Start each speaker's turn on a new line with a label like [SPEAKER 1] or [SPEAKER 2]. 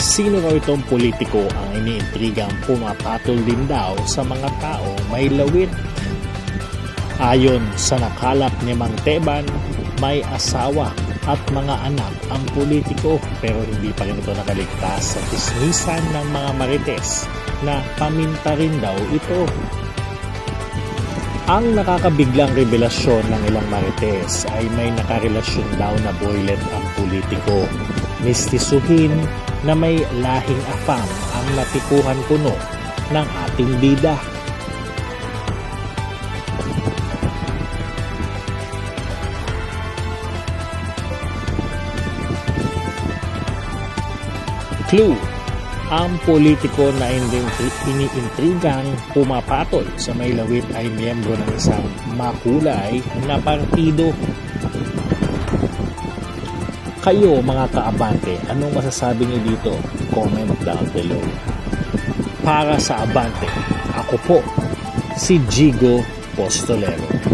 [SPEAKER 1] Sino raw itong politiko ang iniintrigang pumapatol din daw sa mga taong may lawit? Ayon sa nakalap ni Mang Teban, may asawa at mga anak ang politiko pero hindi pa rin ito nakaligtas sa tismisan ng mga marites na paminta rin daw ito. Ang nakakabiglang revelasyon ng ilang marites ay may nakarelasyon daw na boylet ang politiko. Mistisuhin na may lahing afam ang natikuhan puno ng ating bida. Clue ang politiko na iniintrigang pumapatol sa may lawit ay miyembro ng isang makulay na partido. Kayo mga kaabante, anong masasabi niyo dito? Comment down below. Para sa Abante, ako po, si Jigo Postolero.